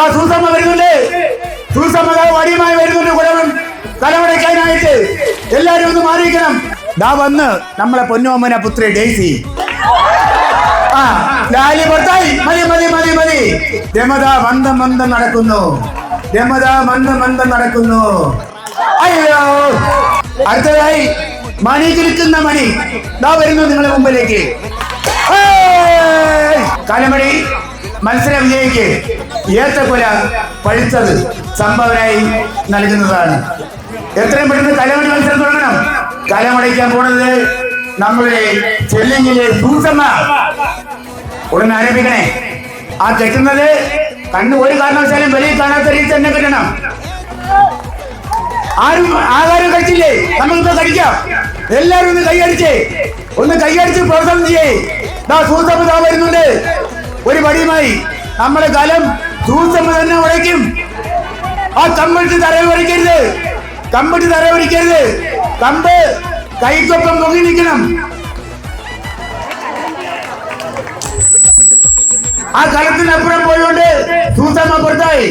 ദാ സൂസമ്മ വരുന്നുണ്ട്. സൂസമ്മ വടിയുമായി വരുന്നുണ്ട് കുടവൻ തലമുടയ്ക്കാനായിട്ട് എല്ലാരും ഒന്ന് മാറിയിരിക്കണം. ദാ വന്ന് നമ്മളെ പൊന്നോമന പുത്രി ഡേസി ആ ലാലി പുറത്തായി. മതി മതി മതി മതി. രമത മന്ദം മന്ദം നടക്കുന്നു. രമത മന്ദം മന്ദം നടക്കുന്നു. അയ്യോ. അടുത്തതായി മണി കിരിക്കുന്ന മണി. ദാ വരുന്നു നിങ്ങളുടെ മുമ്പിലേക്ക്. കാലമണി മത്സര വിജയിക്ക് ഏത്തക്കൊല പഴുത്തത് സംഭാവനയായി നൽകുന്നതാണ്. എത്രയും പെട്ടെന്ന് കലമണി മത്സരം തുടങ്ങണം. കലമടയ്ക്കാൻ പോണത് നമ്മുടെ ചെല്ലിങ്ങിലെ സൂസമ്മ ഉടനെ ആരംഭിക്കണേ. ആ തെറ്റുന്നത് കണ്ണ് ഒരു കാരണവശാലും വലിയ കാണാത്ത രീതി തന്നെ കിട്ടണം. ആരും ആഹാരം കഴിച്ചില്ലേ? നമുക്കിപ്പോ കഴിക്കാം. എല്ലാരും ഒന്ന് കൈയടിച്ചേ ഒന്ന് കൈയടിച്ച് പ്രോത്സാഹനം ചെയ്യേ. ദാ സൂസമ്മ ദാ വരുന്നുണ്ട്. പടിയുമായി നമ്മുടെ കലം ദൂസമ്മ തന്നെ ഉടയ്ക്കും ആ കമ്പിട്ട് തറയിൽ ഉടയ്ക്കരുത് കമ്പിട്ട് തറ ഉടയ്ക്കരുത് കമ്പ് കൈക്കൊപ്പം പൊങ്ങി നിൽക്കണം. ആ കളത്തിനപ്പുറം പോയോണ്ട് ദൂസമ്മ പുറത്തായി.